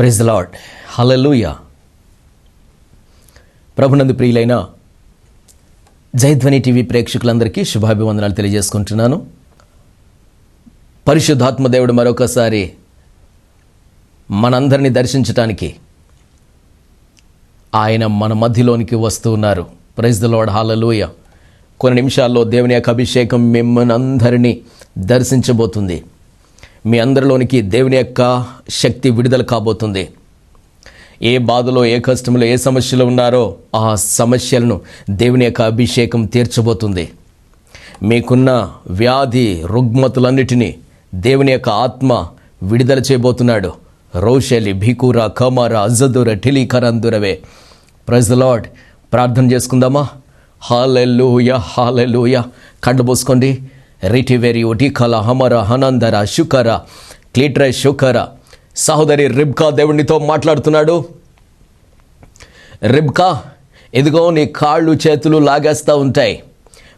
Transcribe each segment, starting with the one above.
Praise the lord హలలుయ ప్రభునందు ప్రియులైన జయధ్వని TV ప్రేక్షకులందరికీ శుభాభివందనాలు తెలియజేసుకుంటున్నాను. పరిశుద్ధాత్మ దేవుడు మరొకసారి మనందరినీ దర్శించటానికి ఆయన మన మధ్యలోనికి వస్తూ ఉన్నారు. ప్రైజ్ ద లాడ్ హాలలోయ కొన్ని నిమిషాల్లో దేవుని యొక్క అభిషేకం మిమ్మల్ని అందరినీ దర్శించబోతుంది. మీ అందరిలోనికి దేవుని యొక్క శక్తి విడుదల కాబోతుంది. ఏ బాధలో ఏ కష్టంలో ఏ సమస్యలో ఉన్నారో ఆ సమస్యలను దేవుని యొక్క అభిషేకం తీర్చబోతుంది. మీకున్న వ్యాధి రుగ్మతులన్నిటినీ దేవుని యొక్క ఆత్మ విడుదల చేయబోతున్నాడు. రోషలి భీకూర కమార అజదుర టిలీకరందురవే. ప్రజలాడ్ ద ప్రార్థన చేసుకుందామా? హాలెల్లుయ హాలెల్లుయ కళ్ళు పోసుకోండి రిటివెరి ఒటికల హమర హనందర శుకర క్లీట్ర శుకర. సహోదరి రిబ్కా దేవునితో మాట్లాడుతున్నాడు. రిబ్కా ఇదిగో నీ కాళ్ళు చేతులు లాగేస్తూ ఉంటాయి.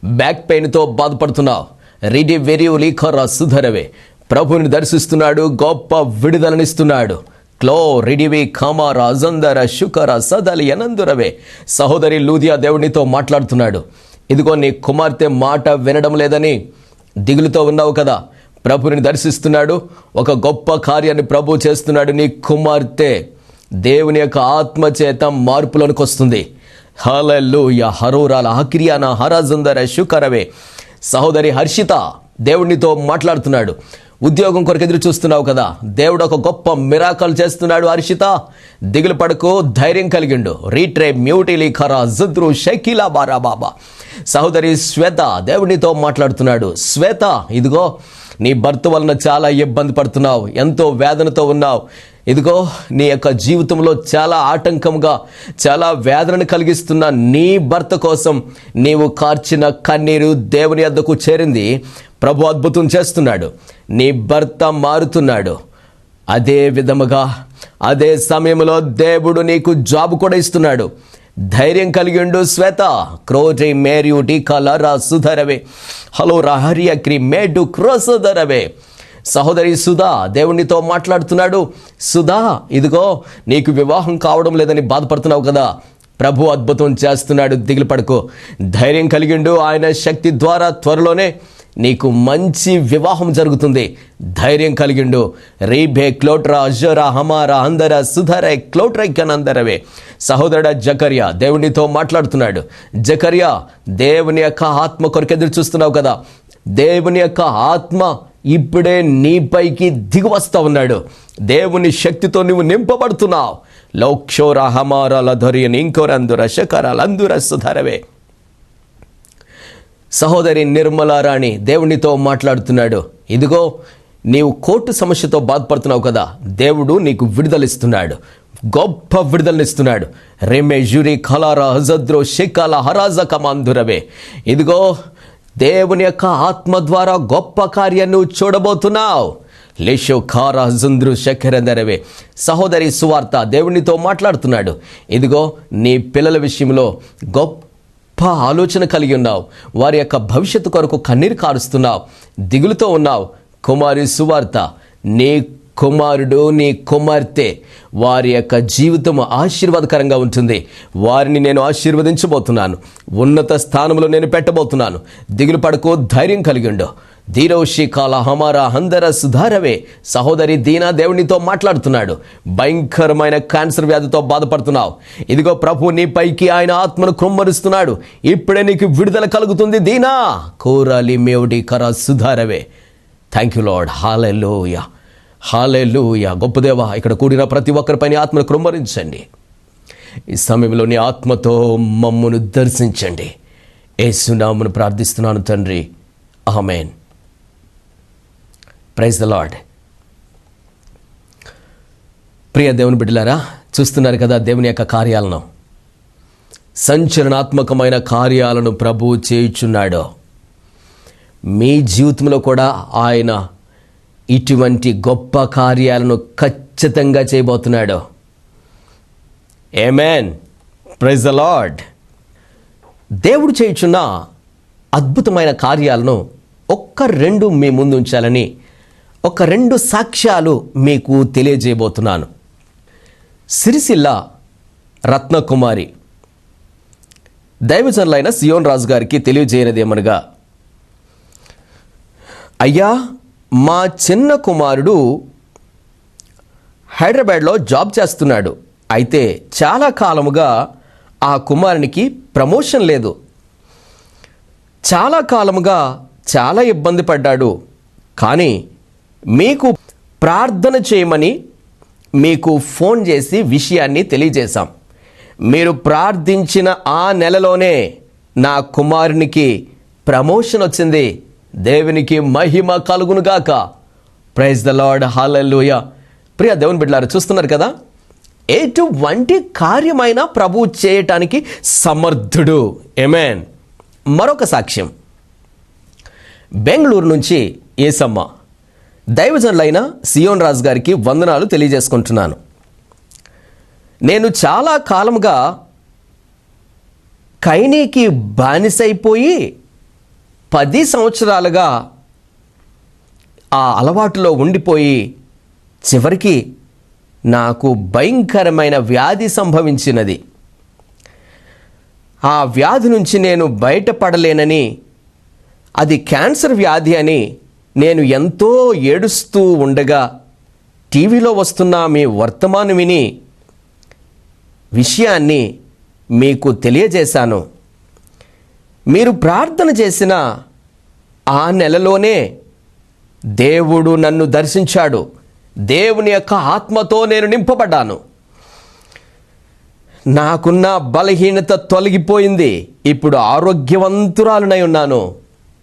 బ్యాక్ పెయిన్తో బాధపడుతున్నావు. రిడి వెరి లీఖర సుధరవే. ప్రభుని దర్శిస్తున్నాడు గొప్ప విడుదలనిస్తున్నాడు. క్లో రిడివి ఖమార అజందర శుకర సదలి ఎనందురవే సహోదరి లూదియా దేవునితో మాట్లాడుతున్నాడు. ఇదిగో నీ కుమార్తె మాట వినడం లేదని దిగులుతో ఉన్నావు కదా. ప్రభుని దర్శిస్తున్నాడు. ఒక గొప్ప కార్యాన్ని ప్రభు చేస్తున్నాడు నీ కుమార్తె. దేవుని యొక్క ఆత్మ చేత మార్పులోనికి వస్తుంది. హలల్లు యా హరోరాల హక్రియాన హరాజందర శుకరవే. సహోదరి హర్షిత దేవునితో మాట్లాడుతున్నాడు. ఉద్యోగం కొరకు ఎదురు చూస్తున్నావు కదా. దేవుడు ఒక గొప్ప మిరాకల్ చేస్తున్నాడు హర్షిత. దిగులు పడకు ధైర్యం కలిగిండు. రీట్రే మ్యూటిలీ ఖరా జుద్రు షకీలా బారా బాబా. సహోదరి శ్వేత దేవునితో మాట్లాడుతున్నాడు. శ్వేత ఇదిగో నీ భర్త వలన చాలా ఇబ్బంది పడుతున్నావు. ఎంతో వేదనతో ఉన్నావు. ఇదిగో నీ యొక్క జీవితంలో చాలా ఆటంకంగా చాలా వేదనను కలిగిస్తున్న నీ భర్త కోసం నీవు కార్చిన కన్నీరు దేవుని వద్దకు చేరింది. ప్రభు అద్భుతం చేస్తున్నాడు. నీ భర్త మారుతున్నాడు. అదే విధముగా అదే సమయంలో దేవుడు నీకు జాబ్ కూడా ఇస్తున్నాడు. ధైర్యం కలిగిండు శ్వేత. క్రోజై మేరియు టీకాలరా సుధరవే హలో రహర్య క్రి మేడు క్రోసుధరవే. సహోదరి సుధా దేవునితో మాట్లాడుతున్నాడు. సుధా ఇదిగో నీకు వివాహం కావడం లేదని బాధపడుతున్నావు కదా. ప్రభు అద్భుతం చేస్తున్నాడు. దిగులు పడుకో. ధైర్యం కలిగిండు ఆయన శక్తి ద్వారా త్వరలోనే నీకు మంచి వివాహం జరుగుతుంది. ధైర్యం కలిగిండు. రీభే క్లోట్రా అజరా హమారా అందర సుధర క్లోట్రైకనందరవే సహోదరుడ జకర్యా దేవునితో మాట్లాడుతున్నాడు. జకర్యా దేవుని యొక్క ఆత్మ కొరకు ఎదురు చూస్తున్నావు కదా. దేవుని యొక్క ఆత్మ ఇప్పుడే నీపైకి దిగువస్తా ఉన్నాడు. దేవుని శక్తితో నువ్వు నింపబడుతున్నావు. లౌక్షోర హమారాల ధొరియని ఇంకోరందుర శకరాలందుర సుధరవే. సహోదరి నిర్మలారాణి దేవునితో మాట్లాడుతున్నాడు. ఇదిగో నీవు కోర్టు సమస్యతో బాధపడుతున్నావు కదా దేవుడు నీకు విడుదలిస్తున్నాడు. గొప్ప విడుదలనిస్తున్నాడు. రెమే జురి ఖలారా హజద్రో షికాల హరాజ కమాంధురవే ఇదిగో దేవుని యొక్క ఆత్మ ద్వారా గొప్ప కార్యాన్ని చూడబోతున్నావు. లేషో ఖారా జుంద్రు శఖరందరవే సహోదరి సువార్త దేవునితో మాట్లాడుతున్నాడు. ఇదిగో నీ పిల్లల విషయంలో గొప్ప గొప్ప ఆలోచన కలిగి ఉన్నావు. వారి యొక్క భవిష్యత్తు కొరకు కన్నీరు కారుస్తున్నావు. దిగులుతో ఉన్నావు. కుమారి సువార్త నీ కుమారుడు నీ కుమార్తె వారి యొక్క జీవితం ఆశీర్వాదకరంగా ఉంటుంది. వారిని నేను ఆశీర్వదించబోతున్నాను. ఉన్నత స్థానంలో నేను పెట్టబోతున్నాను. దిగులు పడుకో ధైర్యం కలిగిండు ధీరోషి కాల హమారా హందర సుధారవే. సహోదరి దీనా దేవునితో మాట్లాడుతున్నాడు. భయంకరమైన క్యాన్సర్ వ్యాధితో బాధపడుతున్నావు. ఇదిగో ప్రభు నీపైకి ఆయన ఆత్మను కుమ్మరుస్తున్నాడు. ఇప్పుడే నీకు విడుదల కలుగుతుంది దీనా. కోరాలి మేవుడి కర సుధారవే. Thank you lord hallelujah hallelujah గొప్పదేవా ఇక్కడ కూడిన ప్రతి ఒక్కరిపైన ఆత్మను కృమ్మరించండి. ఈ సమయంలో నీ ఆత్మతో మమ్మును దర్శించండి. ఏసునామును ప్రార్థిస్తున్నాను తండ్రి. ఆమెన్. ప్రైజ్ ద లార్డ్ ప్రియ దేవుని బిడ్డలారా చూస్తున్నారు కదా దేవుని యొక్క కార్యాలను. సంచలనాత్మకమైన కార్యాలను ప్రభు చేయుచున్నాడు. మీ జీవితంలో కూడా ఆయన ఇటువంటి గొప్ప కార్యాలను ఖచ్చితంగా చేయబోతున్నాడు. ఏమేన్ ప్రైజ్ ద లార్డ్ దేవుడు చేయుచున్న అద్భుతమైన కార్యాలను ఒక్క రెండు మీ ముందు ఉంచాలని ఒక రెండు సాక్ష్యాలు మీకు తెలియజేయబోతున్నాను. సిరిసిల్ల రత్నకుమారి. దైవజనులైన సియోన్ రాజు గారికి తెలియజేయనిదేమనగా అయ్యా మా చిన్న కుమారుడు హైదరాబాద్లో జాబ్ చేస్తున్నాడు. అయితే చాలా కాలముగా ఆ కుమారునికి ప్రమోషన్ లేదు. చాలా కాలముగా చాలా ఇబ్బంది పడ్డాడు. కానీ మీకు ప్రార్థన చేయమని మీకు ఫోన్ చేసి విషయాన్ని తెలియజేశాం. మీరు ప్రార్థించిన ఆ నెలలోనే నా కుమారునికి ప్రమోషన్ వచ్చింది. దేవునికి మహిమ కలుగునుగాక ప్రైజ్ ద లార్డ్ హాలూయ ప్రియ దేవుని బిడ్డలారు చూస్తున్నారు కదా? ఎటువంటి కార్యమైన ప్రభు చేయటానికి సమర్థుడు. ఎమెన్ మరొక సాక్ష్యం. బెంగళూరు నుంచి ఏసమ్మ దైవజనులైన సియోన్ రాజు గారికి వందనాలు తెలియజేసుకుంటున్నాను. నేను చాలా కాలముగా కైనీకి బానిసైపోయి పది సంవత్సరాలుగా ఆ అలవాటులో ఉండిపోయి చివరికి నాకు భయంకరమైన వ్యాధి సంభవించినది. ఆ వ్యాధి నుంచి నేను బయటపడలేనని అది క్యాన్సర్ వ్యాధి అని నేను ఎంతో ఏడుస్తూ ఉండగా టీవీలో వస్తున్న మీ వర్తమానం విని విషయాన్ని మీకు తెలియజేశాను. మీరు ప్రార్థన చేసిన ఆ నెలలోనే దేవుడు నన్ను దర్శించాడు. దేవుని యొక్క ఆత్మతో నేను నింపబడ్డాను. నాకున్న బలహీనత తొలగిపోయింది. ఇప్పుడు ఆరోగ్యవంతురాలునై ఉన్నాను.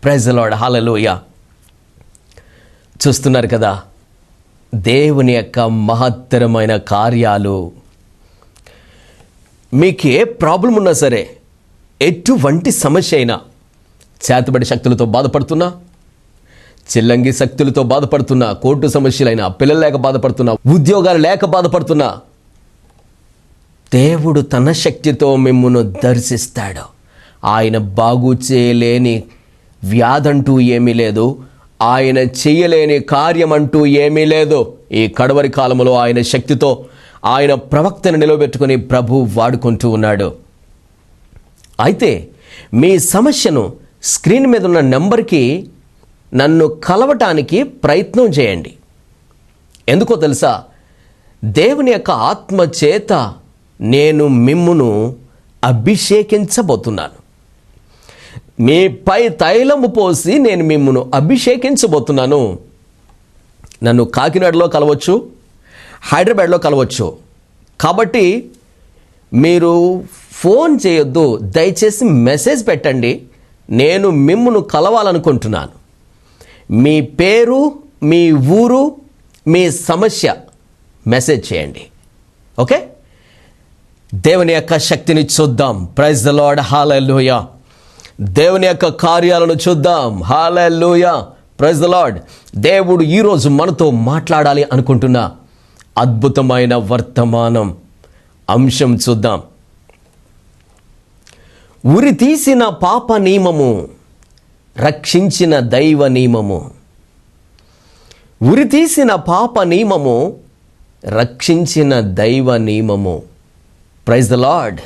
ప్రజలోడ హాలలోయ చూస్తున్నారు కదా. దేవుని యొక్క మహత్తరమైన కార్యాలు. మీకు ఏ ప్రాబ్లం ఉన్నా సరే ఎటువంటి సమస్య అయినా చేతబడి శక్తులతో బాధపడుతున్నా చిల్లంగి శక్తులతో బాధపడుతున్నా కోర్టు సమస్యలైనా పిల్లలు లేక బాధపడుతున్నా ఉద్యోగాలు లేక బాధపడుతున్నా దేవుడు తన శక్తితో మిమ్మల్ని దర్శిస్తాడు. ఆయన బాగు చేయలేని వ్యాధంటూ ఏమీ లేదు. ఆయన చేయలేని కార్యం అంటూ ఏమీ లేదు. ఈ కడవరి కాలంలో ఆయన శక్తితో ఆయన ప్రవక్తను నిలబెట్టుకుని ప్రభు వాడుకుంటూ ఉన్నాడు. అయితే మీ సమస్యను స్క్రీన్ మీద ఉన్న నెంబర్కి నన్ను కలవటానికి ప్రయత్నం చేయండి. ఎందుకో తెలుసా? దేవుని యొక్క ఆత్మ చేత నేను మిమ్మును అభిషేకించబోతున్నాను. మీపై తైలము పోసి నేను మిమ్మను అభిషేకించబోతున్నాను. నన్ను కాకినాడలో కలవచ్చు హైదరాబాద్లో కలవచ్చు. కాబట్టి మీరు ఫోన్ చేయొద్దు దయచేసి మెసేజ్ పెట్టండి. నేను మిమ్మును కలవాలనుకుంటున్నాను. మీ పేరు మీ ఊరు మీ సమస్య మెసేజ్ చేయండి. ఓకే? దేవుని యొక్క శక్తిని చూద్దాం. ప్రైజ్ ద లార్డ్ హాలూయ దేవుని యొక్క కార్యాలను చూద్దాం. హాలూయ ప్రైజ్ ద లార్డ్ దేవుడు ఈరోజు మనతో మాట్లాడాలి అనుకుంటున్న అద్భుతమైన వర్తమానం. అంశం చూద్దాం. ఉరి తీసిన పాప నియమము రక్షించిన దైవ నియమము. ఉరి తీసిన పాప నియమము రక్షించిన దైవ నియమము. ప్రైజ్ ద లార్డ్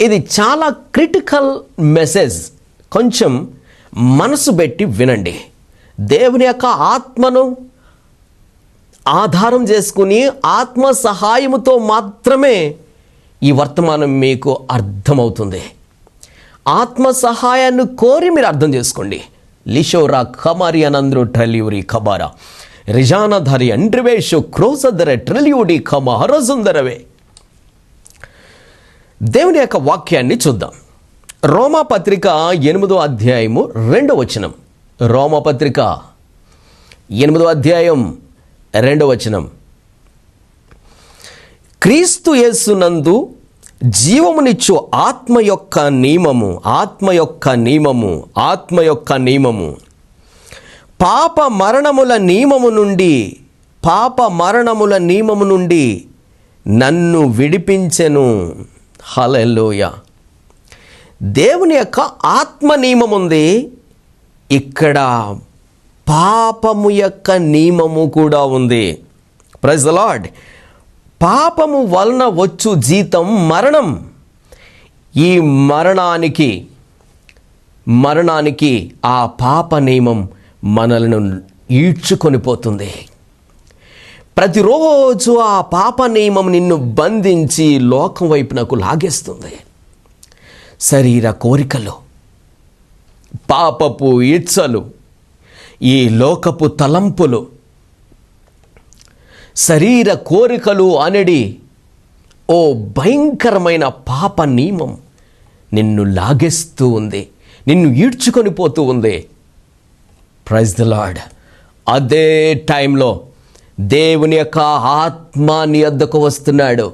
ఇది చాలా క్రిటికల్ మెసేజ్ కొంచెం మనసు పెట్టి వినండి. దేవుని యొక్క ఆత్మను ఆధారం చేసుకుని ఆత్మ సహాయముతో మాత్రమే ఈ వర్తమానం మీకు అర్థమవుతుంది. ఆత్మ సహాయాన్ని కోరి మీరు అర్థం చేసుకోండి. లిషోరా ఖమారి అనంద్రు ట్రలియూరి ఖబారా. రిజానధరి అండ్రివేషు క్రోసధర ట్రలియూడి ఖమ హరసుందరవే దేవుని యొక్క వాక్యాన్ని చూద్దాం. రోమా పత్రిక ఎనిమిదో అధ్యాయము రెండో వచనం. రోమాపత్రిక ఎనిమిదో అధ్యాయం రెండో వచనం. క్రీస్తు యేసునందు జీవమునిచ్చు ఆత్మ యొక్క నియమము ఆత్మ యొక్క నియమము ఆత్మ యొక్క నియమము. పాప మరణముల నియమము నుండి పాప మరణముల నియమము నుండి నన్ను విడిపించెను. హలెల్లోయ. దేవుని యొక్క ఆత్మ నియమం ఉంది. ఇక్కడ పాపము యొక్క నియమము కూడా ఉంది. ప్రైజ్ ద లార్డ్ పాపము వలన వచ్చు జీతం మరణం. ఈ మరణానికి మరణానికి ఆ పాప నియమం మనలను ఈడ్చుకొని పోతుంది. ప్రతిరోజు ఆ పాప నియమం నిన్ను బంధించి లోకం వైపునకు లాగేస్తుంది. శరీర కోరికలు పాపపు ఇచ్చలు ఈ లోకపు తలంపులు శరీర కోరికలు అనడి ఓ భయంకరమైన పాప నియమం నిన్ను లాగేస్తూ ఉంది నిన్ను ఈడ్చుకొని పోతూ ఉంది. ప్రైజ్ ద లాడ్ అదే టైంలో దేవుని యొక్క ఆత్మ నీ వద్దకు వస్తున్నాడు.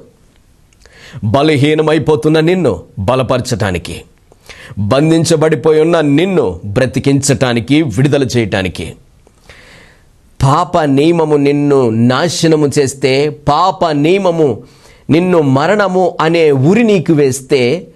బలహీనమైపోతున్న నిన్ను బలపరచటానికి బంధించబడిపోయి ఉన్న నిన్ను బ్రతికించటానికి విడుదల చేయటానికి. పాప నియమము నిన్ను నాశనము చేస్తే పాప నియమము నిన్ను మరణము అనే ఉరి నీకు వేస్తే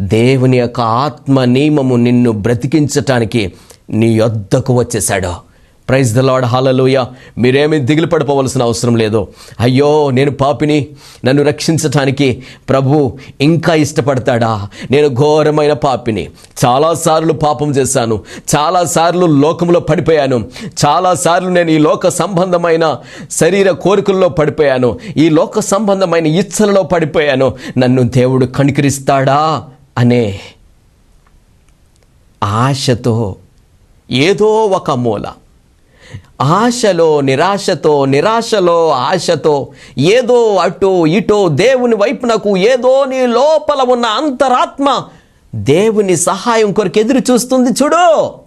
దేవుని యొక్క ఆత్మ నియమము నిన్ను బ్రతికించటానికి నీ యొద్దకు వచ్చేసాడు ప్రైజ్ ద లాడ్ హాలలోయ మీరేమీ దిగులు పడిపోవలసిన అవసరం లేదు. అయ్యో నేను పాపిని నన్ను రక్షించటానికి ప్రభు ఇంకా ఇష్టపడతాడా? నేను ఘోరమైన పాపిని. చాలాసార్లు పాపం చేశాను. చాలాసార్లు లోకంలో పడిపోయాను. చాలాసార్లు నేను ఈ లోక సంబంధమైన శరీర కోరికల్లో పడిపోయాను. ఈ లోక సంబంధమైన ఇచ్చలలో పడిపోయాను. నన్ను దేవుడు కనికరిస్తాడా? అనే ఆశతో ఏదో ఒక మూల ఆశలో నిరాశతో నిరాశలో ఆశతో ఏదో అటు ఇటో దేవుని వైపునకు ఏదో నీ లోపల ఉన్న అంతరాత్మ దేవుని సహాయం కొరకు ఎదురు చూస్తుంది చూడు.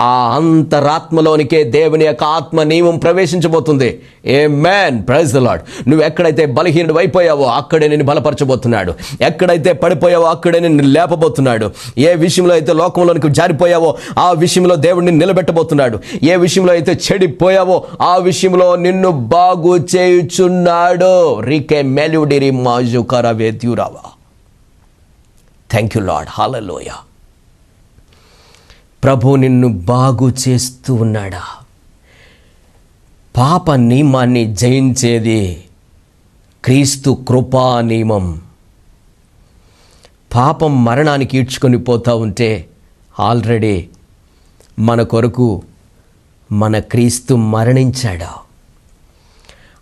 ఆ అంతరాత్మలోనికే దేవుని యొక్క ఆత్మ నియమం ప్రవేశించబోతుంది. Amen praise the lord నువ్వు ఎక్కడైతే బలహీనుడు అయిపోయావో అక్కడే నేను బలపరచబోతున్నాడు. ఎక్కడైతే పడిపోయావో అక్కడే నిన్ను లేపబోతున్నాడు. ఏ విషయంలో అయితే లోకంలోనికి జారిపోయావో ఆ విషయంలో దేవుడిని నిలబెట్టబోతున్నాడు. ఏ విషయంలో అయితే చెడిపోయావో ఆ విషయంలో నిన్ను బాగు చేయుచున్నాడు. రీకే మెలుడిరి మాజు కరవేద్యురావా. థ్యాంక్ యూ లాడ్ హాలలోయా ప్రభు నిన్ను బాగు చేస్తూ ఉన్నాడా? పాప నియమాన్ని జయించేది క్రీస్తు కృపా నియమం. పాపం మరణానికి ఈడ్చుకొని పోతూ ఉంటే ఆల్రెడీ మన కొరకు మన క్రీస్తు మరణించాడు?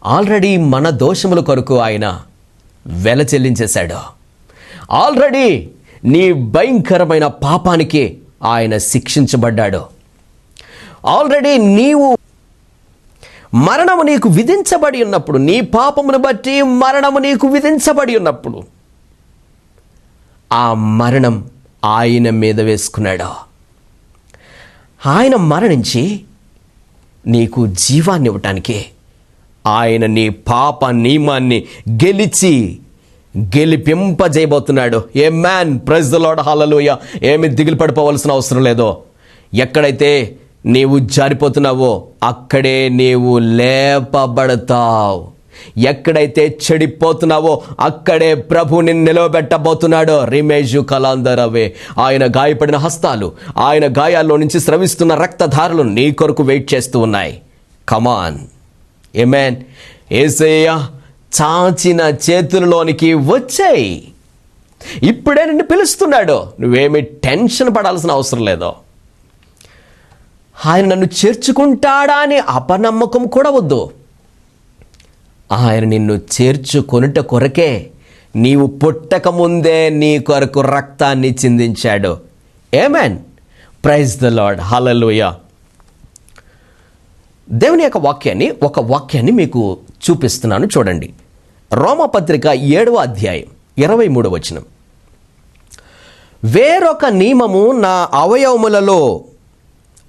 ఆల్రెడీ మన దోషముల కొరకు ఆయన వెల చెల్లించేశాడు. ఆల్రెడీ నీ భయంకరమైన పాపానికి ఆయన శిక్షించబడ్డాడు. ఆల్రెడీ నీవు మరణము నీకు విధించబడి ఉన్నప్పుడు నీ పాపమును బట్టి మరణము నీకు విధించబడి ఉన్నప్పుడు ఆ మరణం ఆయన మీద వేసుకున్నాడు. ఆయన మరణించి నీకు జీవాన్ని ఇవ్వటానికి ఆయన నీ పాప నియమాన్ని గెలిచి గెలిపింపజేయబోతున్నాడు. Amen praise lord hallelujah ఏమి దిగులు పడిపోవలసిన అవసరం లేదో. ఎక్కడైతే నీవు జారిపోతున్నావో అక్కడే నీవు లేపబడతావు. ఎక్కడైతే చెడిపోతున్నావో అక్కడే ప్రభుని నిలవబెట్టబోతున్నాడో. రిమేజు కలాందరవే ఆయన గాయపడిన హస్తాలు ఆయన గాయాల్లో నుంచి స్రవిస్తున్న రక్తధారలు నీ కొరకు వెయిట్ చేస్తూ ఉన్నాయి. కమాన్ ఏమేన్ ఏసయ్య చాచిన చేతులలోనికి వచ్చాయి. ఇప్పుడే నిన్ను పిలుస్తున్నాడు. నువ్వేమి టెన్షన్ పడాల్సిన అవసరం లేదు. ఆయన నన్ను చేర్చుకుంటాడా అని అపనమ్మకం కూడా వద్దు. ఆయన నిన్ను చేర్చుకొనుట కొరకే నీవు పుట్టక ముందే నీ కొరకు రక్తాన్ని చిందించాడు. Amen praise the lord hallelujah దేవుని యొక్క వాక్యాన్ని ఒక వాక్యాన్ని మీకు చూపిస్తున్నాను చూడండి. రోమపత్రిక ఏడవ అధ్యాయం ఇరవై మూడవ వచనం. వేరొక నియమము నా అవయవములలో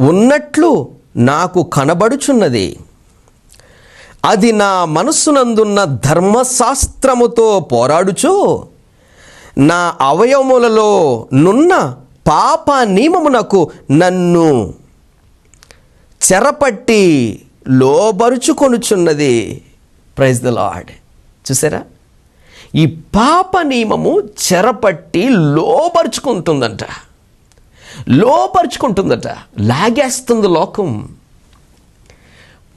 ఉన్నట్లు నాకు కనబడుచున్నది. అది నా మనస్సునందున్న ధర్మశాస్త్రముతో పోరాడుచు నా అవయవములలో నున్న పాప నియమమునకు నన్ను చెరపట్టి లోబరుచుకొనుచున్నది. ప్రైజ్ ద లాడ్ చూసారా? ఈ పాప నియమము చెరపట్టి లోపరుచుకుంటుందంట లోపరుచుకుంటుందట లాగేస్తుంది లోకం.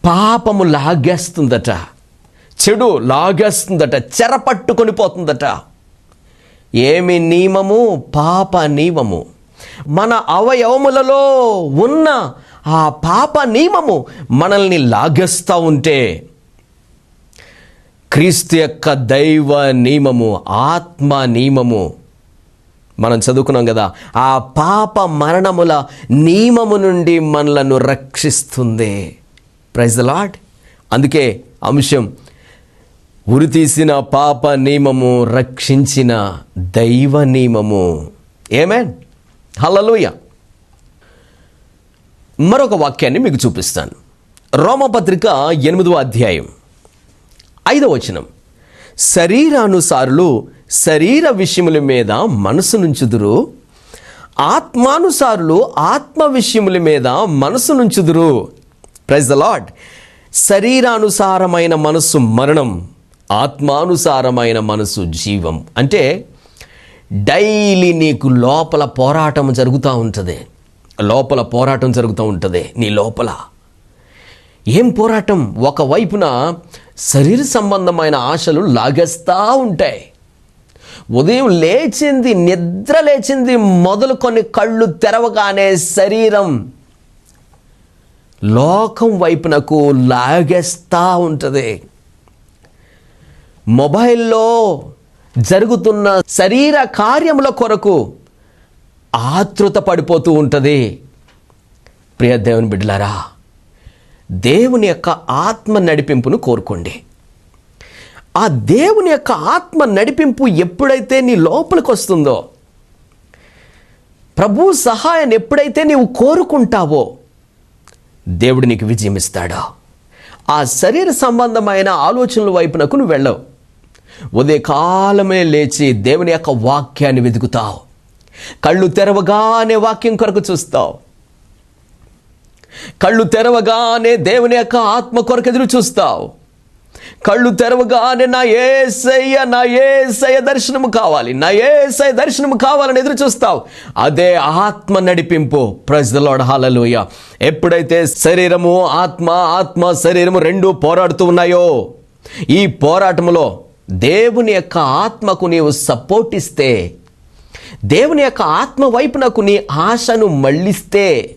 పాపము లాగేస్తుందట. చెడు లాగేస్తుందట. చెరపట్టుకొని పోతుందట. ఏమి నియమము? పాప నియమము. మన అవయవములలో ఉన్న ఆ పాప నియమము మనల్ని లాగేస్తూ ఉంటే క్రీస్తు యొక్క దైవ నియమము ఆత్మ నియమము. మనం చదువుకున్నాం కదా ఆ పాప మరణముల నియమము నుండి మనలను రక్షిస్తుంది. ప్రైజ్ లాడ్ అందుకే అంశం ఉరి తీసిన పాప నియమము రక్షించిన దైవ నియమము. ఏమేన్ హలలోయ మరొక వాక్యాన్ని మీకు చూపిస్తాను. రోమపత్రిక ఎనిమిదవ అధ్యాయం. ఐదవ వచనం. శరీరానుసారులు శరీర విషయముల మీద మనసు నుంచుదురు. ఆత్మానుసారులు ఆత్మ విషయముల మీద మనసు నుంచుదురు. ప్రైజ్ ద లాడ్ శరీరానుసారమైన మనస్సు మరణం ఆత్మానుసారమైన మనసు జీవం. అంటే డైలీ నీకు లోపల పోరాటం జరుగుతూ ఉంటుంది. లోపల పోరాటం జరుగుతూ ఉంటుంది నీ లోపల. ఏం పోరాటం? ఒకవైపున శరీర సంబంధమైన ఆశలు లాగేస్తూ ఉంటాయి. ఉదయం లేచింది నిద్ర లేచింది మొదలుకొని కళ్ళు తెరవగానే శరీరం లోకం వైపునకు లాగేస్తూ ఉంటుంది. మొబైల్లో జరుగుతున్న శరీర కార్యముల కొరకు ఆతృత పడిపోతూ ఉంటుంది. ప్రియ దేవుని బిడ్డలారా దేవుని యొక్క ఆత్మ నడిపింపును కోరుకోండి. ఆ దేవుని యొక్క ఆత్మ నడిపింపు ఎప్పుడైతే నీ లోపలికి వస్తుందో ప్రభు సహాయాన్ని ఎప్పుడైతే నీవు కోరుకుంటావో దేవుడు నీకు విజయం ఇస్తాడో. ఆ శరీర సంబంధమైన ఆలోచనల వైపునకు నువ్వు వెళ్ళవు. ఉదయకాలమే లేచి దేవుని యొక్క వాక్యాన్ని వెతుకుతావు. కళ్ళు తెరవగానే వాక్యం కొరకు చూస్తావు. కళ్ళు తెరవగానే దేవుని యొక్క ఆత్మ కొరకు ఎదురు చూస్తావు. కళ్ళు తెరవగానే నా ఏసయ్య నా ఏసయ్య దర్శనము కావాలి. నా ఏసయ్య దర్శనము కావాలని ఎదురు చూస్తావు. అదే ఆత్మ నడిపింపు. ప్రజలోడ హాలలోయ ఎప్పుడైతే శరీరము ఆత్మ ఆత్మ శరీరము రెండు పోరాడుతూ ఉన్నాయో ఈ పోరాటములో దేవుని యొక్క ఆత్మకు నీవు సపోర్ట్ ఇస్తే దేవుని యొక్క ఆత్మ వైపునకు నీ ఆశను మళ్ళిస్తే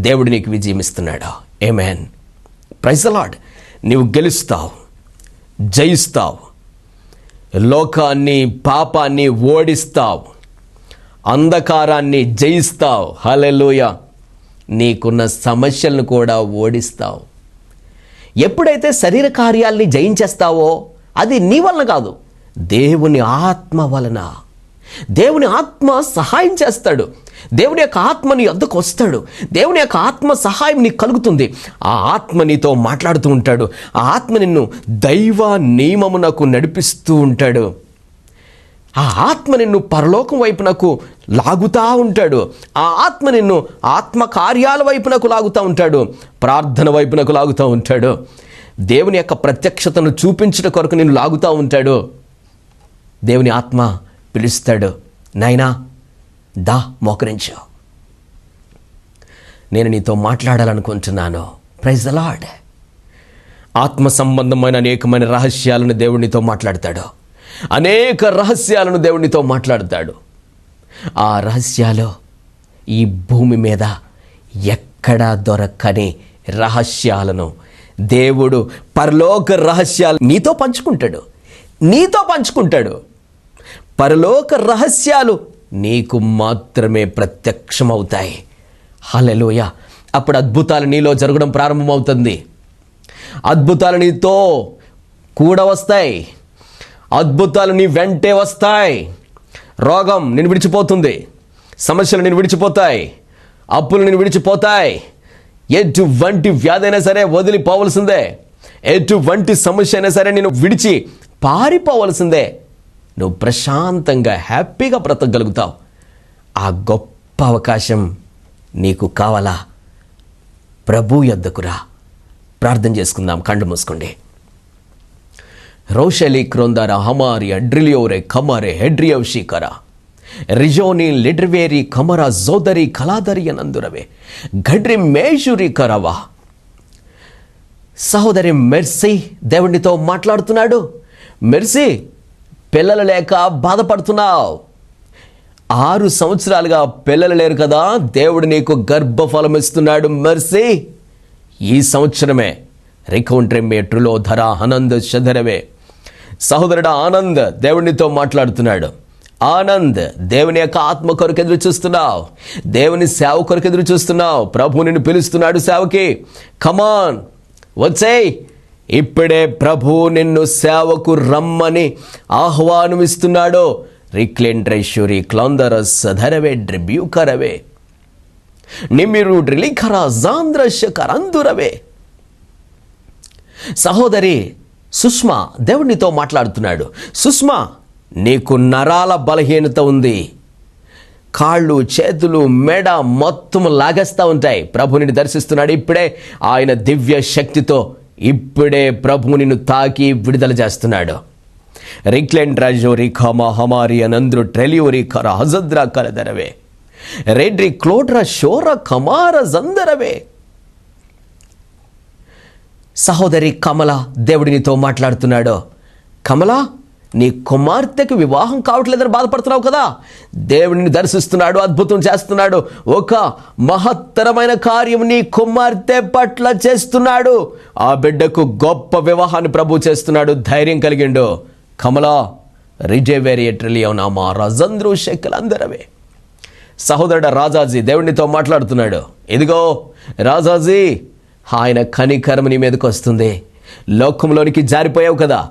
దేవుడు నీకు విజయం ఇస్తున్నాడు? ఏమేన్ ప్రైజలాడ్ నీవు గెలుస్తావు జయిస్తావు లోకాన్ని పాపాన్ని ఓడిస్తావు అంధకారాన్ని జయిస్తావు. హలెలుయ నీకున్న సమస్యలను కూడా ఓడిస్తావు. ఎప్పుడైతే శరీర కార్యాల్ని జయించేస్తావో అది నీ వలన కాదు దేవుని ఆత్మ వలన. దేవుని ఆత్మ సహాయం చేస్తాడు. దేవుని యొక్క ఆత్మ నీ వద్దకు వస్తాడు. దేవుని యొక్క ఆత్మ సహాయం నీకు కలుగుతుంది. ఆ ఆత్మ నీతో మాట్లాడుతూ ఉంటాడు. ఆ ఆత్మ నిన్ను దైవ నియమమునకు నడిపిస్తూ ఉంటాడు. ఆ ఆత్మ నిన్ను పరలోకం వైపునకు లాగుతూ ఉంటాడు. ఆ ఆత్మ నిన్ను ఆత్మ కార్యాల వైపునకు లాగుతూ ఉంటాడు. ప్రార్థన వైపునకు లాగుతూ ఉంటాడు. దేవుని యొక్క ప్రత్యక్షతను చూపించుట కొరకు నిన్ను లాగుతూ ఉంటాడు. దేవుని ఆత్మ పిలుస్తాడు. నాయనా దా మోకరించు. నేను నీతో మాట్లాడాలనుకుంటున్నాను. ప్రైజ్ అలాడ్ ఆత్మ సంబంధమైన అనేకమైన రహస్యాలను దేవునితో మాట్లాడతాడు. అనేక రహస్యాలను దేవునితో మాట్లాడతాడు. ఆ రహస్యాలు ఈ భూమి మీద ఎక్కడా దొరకని రహస్యాలను దేవుడు పరలోక రహస్యాలు నీతో పంచుకుంటాడు. నీతో పంచుకుంటాడు. పరలోక రహస్యాలు నీకు మాత్రమే ప్రత్యక్షమవుతాయి. హలెలోయ అప్పుడు అద్భుతాలు నీలో జరగడం ప్రారంభమవుతుంది. అద్భుతాలు నీతో కూడా వస్తాయి. అద్భుతాలు నీ వెంటే వస్తాయి. రోగం నేను విడిచిపోతుంది. సమస్యలు నేను విడిచిపోతాయి. అప్పులు నేను విడిచిపోతాయి. ఎటువంటి వ్యాధి అయినా సరే వదిలిపోవలసిందే. ఎటువంటి సమస్య అయినా సరే నేను విడిచి పారిపోవలసిందే. నువ్వు ప్రశాంతంగా హ్యాపీగా బ్రతకగలుగుతావు. ఆ గొప్ప అవకాశం నీకు కావాలా? ప్రభు యొద్దకురా ప్రార్థన చేసుకుందాం కండు మూసుకోండి. రోషలి క్రొందర హమారి డ్రిలియోరే కమరే హెడ్రియౌషికర రిజోని లిడ్రివేరి కమర జోదరి కలాదరి అనందురవే గడ్రి మేషురి కరవా. సహోదరి మెర్సీ దేవునితో మాట్లాడుతున్నాడు. మెర్సీ పిల్లలు లేక బాధపడుతున్నావు. ఆరు సంవత్సరాలుగా పిల్లలు లేరు కదా దేవుడు నీకు గర్భఫలం ఇస్తున్నాడు. మర్సి ఈ సంవత్సరమే రికౌంట్రెమ్మే మేట్రులో ధర ఆనంద్ శధరవే సహోదరుడు ఆనంద్ దేవునితో మాట్లాడుతున్నాడు. ఆనంద్ దేవుని యొక్క ఆత్మ కొరకు ఎదురు చూస్తున్నావు. దేవుని సేవ కొరకు ఎదురు చూస్తున్నావు. ప్రభు నిన్ను పిలుస్తున్నాడు సేవకి. కమాన్ వచ్చేయ్. ఇప్పుడే ప్రభు నిన్ను సేవకు రమ్మని ఆహ్వానమిస్తున్నాడో. రిక్లెండ్రేశ్వరి క్లౌందరస్ ధరవే డ్రిబ్యూకరవే. నిమ్మిరు డ్రిలిఖర జాంద్రశకరందురవే సహోదరి సుష్మా దేవునితో మాట్లాడుతున్నాడు. సుష్మా నీకు నరాల బలహీనత ఉంది. కాళ్ళు చేతులు మెడ మొత్తం లాగేస్తూ ఉంటాయి. ప్రభుని దర్శిస్తున్నాడు. ఇప్పుడే ఆయన దివ్య శక్తితో ఇప్పుడే ప్రభు నిన్ను తాకి విడుదల చేస్తున్నాడు. రిక్లెండ్ రాజోరి రిఖామా హమారి అనంద్రు ట్రెలియోరి ఖర హజద్రా కలదరవే. రెడ్రి క్లోడ్ర షోర కమార జందరవే. సహోదరి కమల దేవుడినితో మాట్లాడుతున్నాడు. కమల? నీ కుమార్తెకు వివాహం కావట్లేదని బాధపడుతున్నావు కదా? దేవుడిని దర్శిస్తున్నాడు అద్భుతం చేస్తున్నాడు. ఒక మహత్తరమైన కార్యం నీ కుమార్తె పట్ల చేస్తున్నాడు. ఆ బిడ్డకు గొప్ప వివాహాన్ని ప్రభు చేస్తున్నాడు ధైర్యం కలిగిండు. కమలా రిజేవేరియట్రలియో నామా రజంద్రు శక్కలందరవే సహోదరుడు రాజాజీ దేవుడినితో మాట్లాడుతున్నాడు. ఇదిగో రాజాజీ ఆయన కనికరం నీ మీదకి వస్తుంది. లోకంలోనికి జారిపోయావు కదా.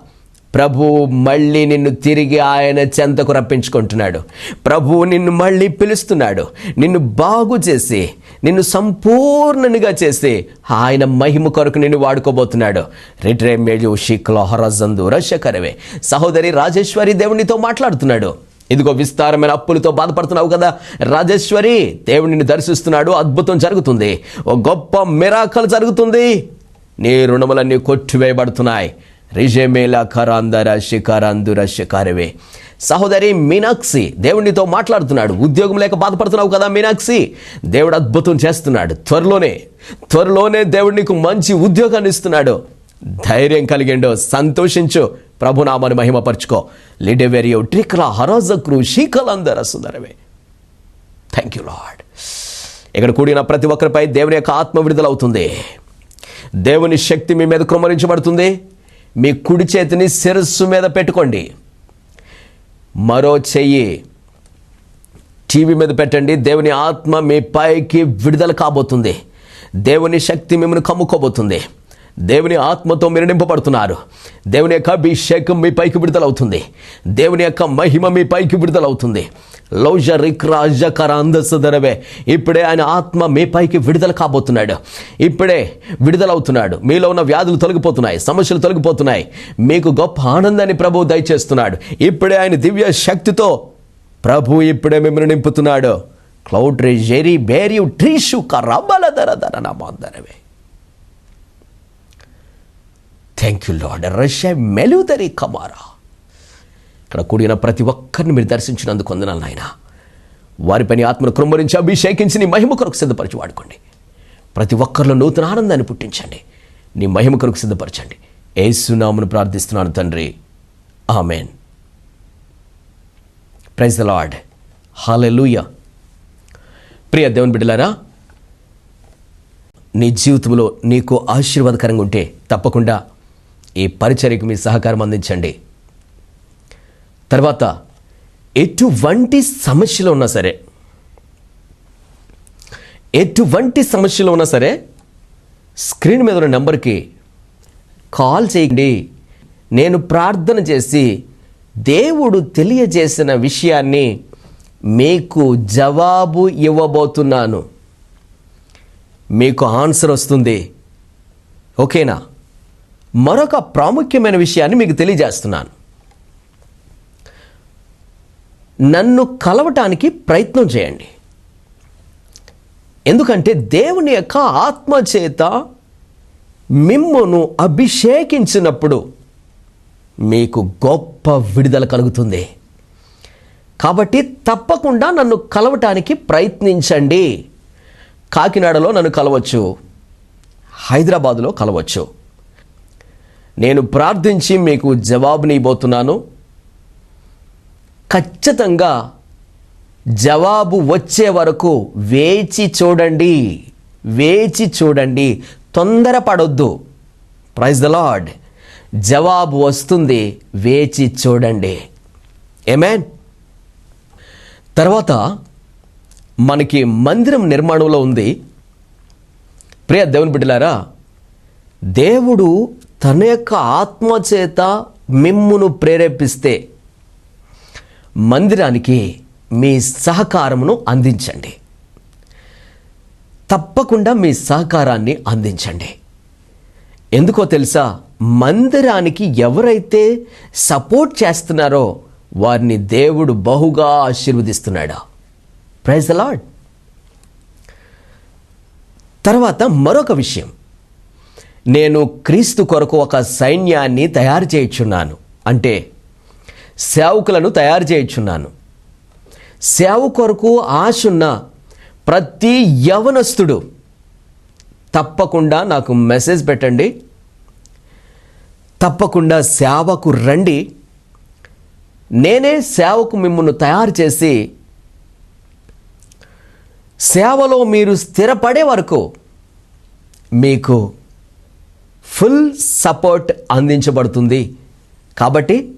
ప్రభు మళ్ళీ నిన్ను తిరిగి ఆయన చెంతకు రప్పించుకుంటున్నాడు. ప్రభు నిన్ను మళ్ళీ పిలుస్తున్నాడు. నిన్ను బాగు చేసి నిన్ను సంపూర్ణనిగా చేసి ఆయన మహిమ కొరకు నిన్ను వాడుకోబోతున్నాడు. రిట్రే మేజు షిక్లో హరజందు రషకరవే. సహోదరి రాజేశ్వరి దేవునితో మాట్లాడుతున్నాడు. ఇదిగో విస్తారమైన అప్పులతో బాధపడుతున్నావు కదా. రాజేశ్వరి దేవుడిని దర్శిస్తున్నాడు. అద్భుతం జరుగుతుంది. ఓ గొప్ప మిరాకలు జరుగుతుంది. నీ రుణములన్నీ కొట్టివేయబడుతున్నాయి. రిజేమేలా ఖరాందర శిఖరాందుర శిఖారవే. సహోదరి మీనాక్షి దేవునితో మాట్లాడుతున్నాడు. ఉద్యోగం లేక బాధపడుతున్నావు కదా మీనాక్షి? దేవుడు అద్భుతం చేస్తున్నాడు. త్వరలోనే త్వరలోనే దేవుడు నీకు మంచి ఉద్యోగాన్ని ఇస్తున్నాడు. ధైర్యం కలిగిండో. సంతోషించు. ప్రభునామాను మహిమపరచుకో. లిడెవెరియో ట్రిక్లా హరోజక్రు శీకలందర సుందరవే. థ్యాంక్ యూ లాడ్ ఇక్కడ కూడిన ప్రతి ఒక్కరిపై దేవుని యొక్క ఆత్మ విడుదలవుతుంది. దేవుని శక్తి మీ మీద కృమరించబడుతుంది మీ కుడి చేతిని శిరస్సు మీద పెట్టుకోండి. మరో చెయ్యి టీవీ మీద పెట్టండి. దేవుని ఆత్మ మీ పైకి విడుదల కాబోతుంది. దేవుని శక్తి మిమ్మల్ని కమ్ముకోబోతుంది. దేవుని ఆత్మతో మీరు నింపబడుతున్నారు దేవుని యొక్క అభిషేకం మీ పైకి విడుదలవుతుంది. దేవుని యొక్క మహిమ మీ పైకి విడుదలవుతుంది. లౌజ రిక్రాజకర అందసదరవే ఇప్పుడే ఆయన ఆత్మ మీ పైకి విడుదల కాబోతున్నాడు. ఇప్పుడే విడుదలవుతున్నాడు. మీలో ఉన్న వ్యాధులు తొలగిపోతున్నాయి. సమస్యలు తొలగిపోతున్నాయి. మీకు గొప్ప ఆనందాన్ని ప్రభు దయచేస్తున్నాడు. ఇప్పుడే ఆయన దివ్య శక్తితో ప్రభు ఇప్పుడే మిమ్మల్ని నింపుతున్నాడు. క్లౌడ్ రే జెరీ బేరియు ట్రీషు కరబల ధర ధర నమాందరవే థ్యాంక్ యూ లాడ్ రష్యా మెలుదరి కమారా ఇక్కడ కూడిన ప్రతి ఒక్కరిని మీరు దర్శించినందుకు వందనాలు నాయన. వారి పని ఆత్మను కృంభరించి అభిషేకించి నీ మహిమ కొరకు సిద్ధపరిచి వాడుకోండి. ప్రతి ఒక్కరిలో నూతన ఆనందాన్ని పుట్టించండి. నీ మహిమ కొరకు సిద్ధపరచండి. ఏసునామును ప్రార్థిస్తున్నాను తండ్రి. Amen. Praise the lord hallelujah ప్రియ దేవుని బిడ్డలారా నీ జీవితంలో నీకు ఆశీర్వాదకరంగా ఉంటే తప్పకుండా ఈ పరిచర్యకు మీ సహకారం అందించండి. తర్వాత ఎటువంటి సమస్యలు ఉన్నా సరే ఎటువంటి సమస్యలు ఉన్నా సరే స్క్రీన్ మీద ఉన్న నెంబర్కి కాల్ చేయండి. నేను ప్రార్థన చేసి దేవుడు తెలియజేసిన విషయాన్ని మీకు జవాబు ఇవ్వబోతున్నాను. మీకు ఆన్సర్ వస్తుంది. ఓకేనా? మరొక ప్రాముఖ్యమైన విషయాన్ని మీకు తెలియజేస్తున్నాను. నన్ను కలవటానికి ప్రయత్నం చేయండి. ఎందుకంటే దేవుని యొక్క ఆత్మ చేత మిమ్మును అభిషేకించినప్పుడు మీకు గొప్ప విడుదల కలుగుతుంది. కాబట్టి తప్పకుండా నన్ను కలవటానికి ప్రయత్నించండి. కాకినాడలో నన్ను కలవచ్చు. హైదరాబాదులో కలవచ్చు. నేను ప్రార్థించి మీకు జవాబునివ్వబోతున్నాను. ఖచ్చితంగా జవాబు వచ్చే వరకు వేచి చూడండి వేచి చూడండి తొందరపడొద్దు. ప్రైజ్ ద లార్డ్ జవాబు వస్తుంది వేచి చూడండి. ఏమేన్ తర్వాత మనకి మందిరం నిర్మాణంలో ఉంది. ప్రియ దేవుని బిడ్డలారా దేవుడు తన యొక్క ఆత్మ చేత మిమ్మును ప్రేరేపిస్తే మందిరానికి మీ సహకారమును అందించండి. తప్పకుండా మీ సహకారాన్ని అందించండి. ఎందుకో తెలుసా? మందిరానికి ఎవరైతే సపోర్ట్ చేస్తున్నారో వారిని దేవుడు బహుగా ఆశీర్వదిస్తున్నాడు? ప్రైజ్ అలాడ్ తర్వాత మరొక విషయం. నేను క్రీస్తు కొరకు ఒక సైన్యాన్ని తయారు చేయుచున్నాను. అంటే సేవకులను తయారు చేయుచున్నాను. సేవ కొరకు ఆశున్న ప్రతి యవనస్తుడు తప్పకుండా నాకు మెసేజ్ పెట్టండి. తప్పకుండా సేవకు రండి. నేనే సేవకు మిమ్మల్ని తయారు చేసి సేవలో మీరు స్థిరపడే వరకు మీకు ఫుల్ సపోర్ట్ అందించబడుతుంది. కాబట్టి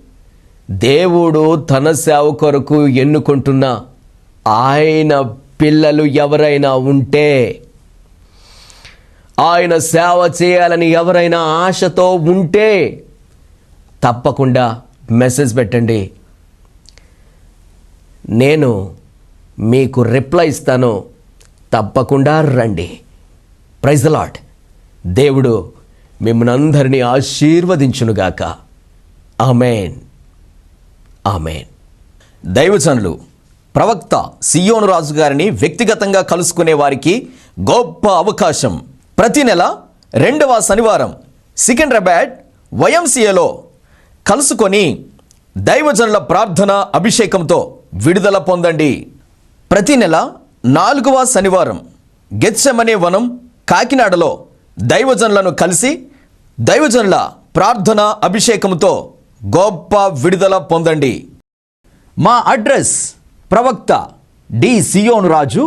దేవుడు తన సేవ కొరకు ఎన్నుకుంటున్న ఆయన పిల్లలు ఎవరైనా ఉంటే ఆయన సేవ చేయాలని ఎవరైనా ఆశతో ఉంటే తప్పకుండా మెసేజ్ పెట్టండి. నేను మీకు రిప్లై ఇస్తాను. తప్పకుండా రండి. ప్రైజ్ లాట్ దేవుడు మిమ్మల్ని అందరినీ ఆశీర్వదించునుగాక ఆమెన్. ఆమెన్. దైవజనులు ప్రవక్త సియోను రాజు గారిని వ్యక్తిగతంగా కలుసుకునే వారికి గొప్ప అవకాశం. ప్రతి నెల రెండవ శనివారం సికింద్రాబాద్ వైఎంసీఏలో కలుసుకొని దైవజనుల ప్రార్థన అభిషేకంతో విడుదల పొందండి. ప్రతి నెల నాలుగవ శనివారం గెచ్చమనే వనం కాకినాడలో దైవజనులను కలిసి దైవజనుల ప్రార్థన అభిషేకంతో గొప్ప విడుదల పొందండి. మా అడ్రస్ ప్రవక్త డి సియోను రాజు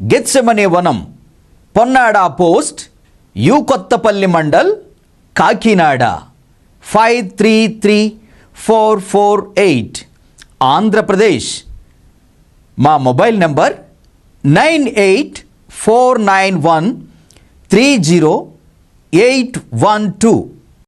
గెత్సెమనే వనం Ponnada post U Kothapalli mandal Kakinada five three three four four eight Andhra Pradesh. మా mobile number nine eight four nine one three zero eight one two